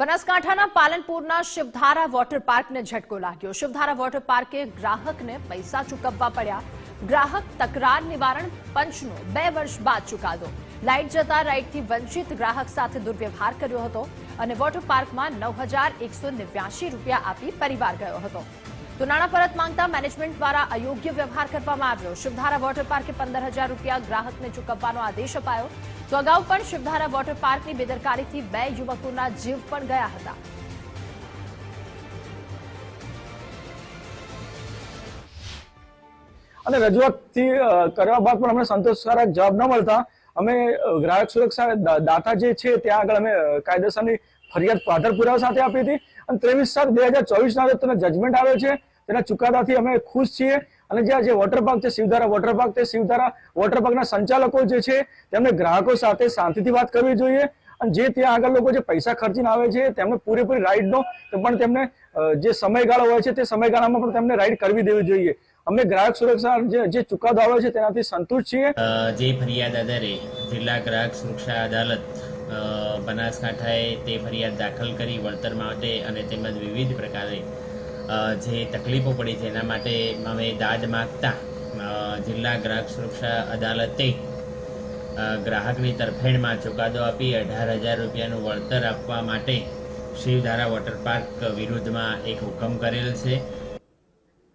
બનાસકાંઠાના પાલનપુરના શિવધારા વોટર પાર્કને ઝટકો લાગ્યો. શિવધારા વોટર પાર્કે ગ્રાહકને પૈસા ચૂકવવા પડ્યા. ગ્રાહક તકરાર નિવારણ પંચનો બે વર્ષ બાદ ચુકાદો. લાઇટ જતા રાઇટથી વંચિત ગ્રાહક સાથે દુર્વ્યવહાર કર્યો હતો અને વોટર પાર્કમાં નવ રૂપિયા આપી પરિવાર ગયો હતો. તો નાણાં પરત માંગતા મેનેજમેન્ટ દ્વારા અયોગ્ય વ્યવહાર કરવામાં આવ્યો. શિવધારા વોટર પાર્કે પંદર હજાર રૂપિયા ગ્રાહકને ચૂકવવાનો આદેશ અપાયો. તો અગાઉ પણ શિવધારા વોટર પાર્કની બેદરકારીથી બે યુવકોના જીવ પણ ગયા હતા. અને રજૂઆતથી કરવા બાદ પણ અમને સંતોષકારક જવાબ ન મળતા, અમે ગ્રાહક સુરક્ષા દાતા જે છે, ત્યાં આગળ અમે કાયદેસરની ફરિયાદ આધાર પુરાવા સાથે આપી હતી. અને ત્રેવીસ સાત બે હજાર ચોવીસ ના તેનો જજમેન્ટ આવ્યો છે તેના ચુકાદાથી અમે ખુશ છીએ. અને જ્યાં જે વોટર પાર્ક છે, શિવધારા વોટર પાર્ક તે શિવધારા વોટર પાર્કના સંચાલકો જે છે, તેમને ગ્રાહકો સાથે શાંતિથી વાત કરવી જોઈએ. અને જે ત્યાં આગળ લોકો જે પૈસા ખર્ચીને આવે છે, તેમને પૂરેપૂરી રાઈડનો પણ તેમને જે સમયગાળો હોય છે, તે સમયગાળામાં પણ તેમને રાઈડ કરવી દેવી જોઈએ. અમે ગ્રાહક સુરક્ષા જે ચુકાદો આવ્યો છે, તેનાથી સંતુષ્ટ છીએ. જે ફરિયાદ આધારે જિલ્લા ગ્રાહક સુરક્ષા અદાલત બનાસકાંઠાએ તે ફરિયાદ દાખલ કરી વળતર માટે અને તેમજ વિવિધ પ્રકારે જે તકલીફો પડી છે એના માટે અમે દાદ માગતા જિલ્લા ગ્રાહક સુરક્ષા અદાલતે ગ્રાહકની તરફેણમાં ચુકાદો આપી અઢાર હજાર રૂપિયાનું વળતર આપવા માટે શિવધારા વોટર પાર્ક વિરુદ્ધમાં એક હુકમ કરેલ છે.